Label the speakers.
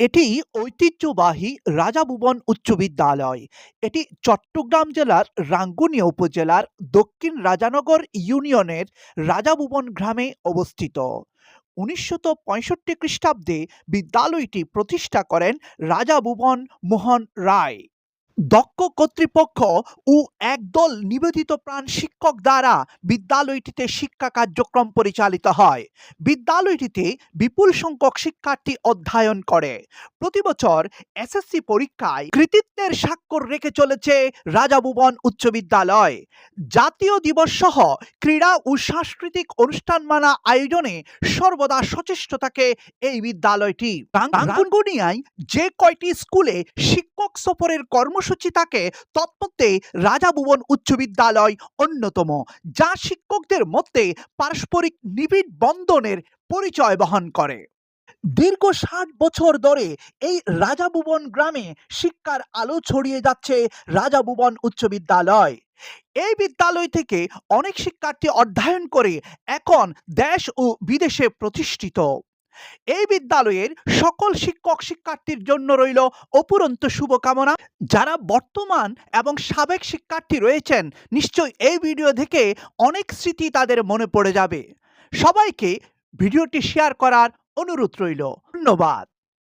Speaker 1: এটি ঐতিহ্যবাহী রাজা ভুবন উচ্চ বিদ্যালয়। এটি চট্টগ্রাম জেলার রাঙ্গুনিয়া উপজেলার দক্ষিণ রাজানগর ইউনিয়নের রাজা ভুবন গ্রামে অবস্থিত। উনিশশত পঁয়ষট্টি খ্রিস্টাব্দে বিদ্যালয়টি প্রতিষ্ঠা করেন রাজা ভুবন মোহন রায়। দক্ষ কর্তৃপক্ষ ও একদল নিবেদিত প্রাণ শিক্ষক দ্বারা বিদ্যালয়টিতে শিক্ষা কার্যক্রম পরিচালিত হয়। বিদ্যালয়টিতে বিপুল সংখ্যক শিক্ষার্থী অধ্যয়ন করে। প্রতি বছর এসএসসি পরীক্ষায় কৃতিত্বের স্বাক্ষর রেখে চলেছে রাজা ভুবন উচ্চ বিদ্যালয়। জাতীয় দিবস সহ ক্রীড়া ও সাংস্কৃতিক অনুষ্ঠান মানা আয়োজনে সর্বদা সচেষ্ট থাকে এই বিদ্যালয়টি। রাঙ্গুনিয়ায় যে কয়টি স্কুলে শিক্ষক সফরের কর্মসূচি থাকে তৎমধ্যে রাজা ভুবন উচ্চ বিদ্যালয় অন্যতম, যা শিক্ষকদের মধ্যে পারস্পরিক নিবিড় বন্ধনের পরিচয় বহন করে। দীর্ঘ ষাট বছর ধরে এই রাজাভুবন গ্রামে শিক্ষার আলো ছড়িয়ে যাচ্ছে রাজাভুবন উচ্চ বিদ্যালয়। এই বিদ্যালয় থেকে অনেক শিক্ষার্থী অধ্যয়ন করে এখন দেশ ও বিদেশে প্রতিষ্ঠিত। এই বিদ্যালয়ের সকল শিক্ষক শিক্ষার্থীর জন্য রইল অপুরন্ত শুভকামনা। যারা বর্তমান এবং সাবেক শিক্ষার্থী রয়েছেন, নিশ্চয়ই এই ভিডিও থেকে অনেক স্মৃতি তাদের মনে পড়ে যাবে। সবাইকে ভিডিওটি শেয়ার করার অনুরোধ রইল। ধন্যবাদ।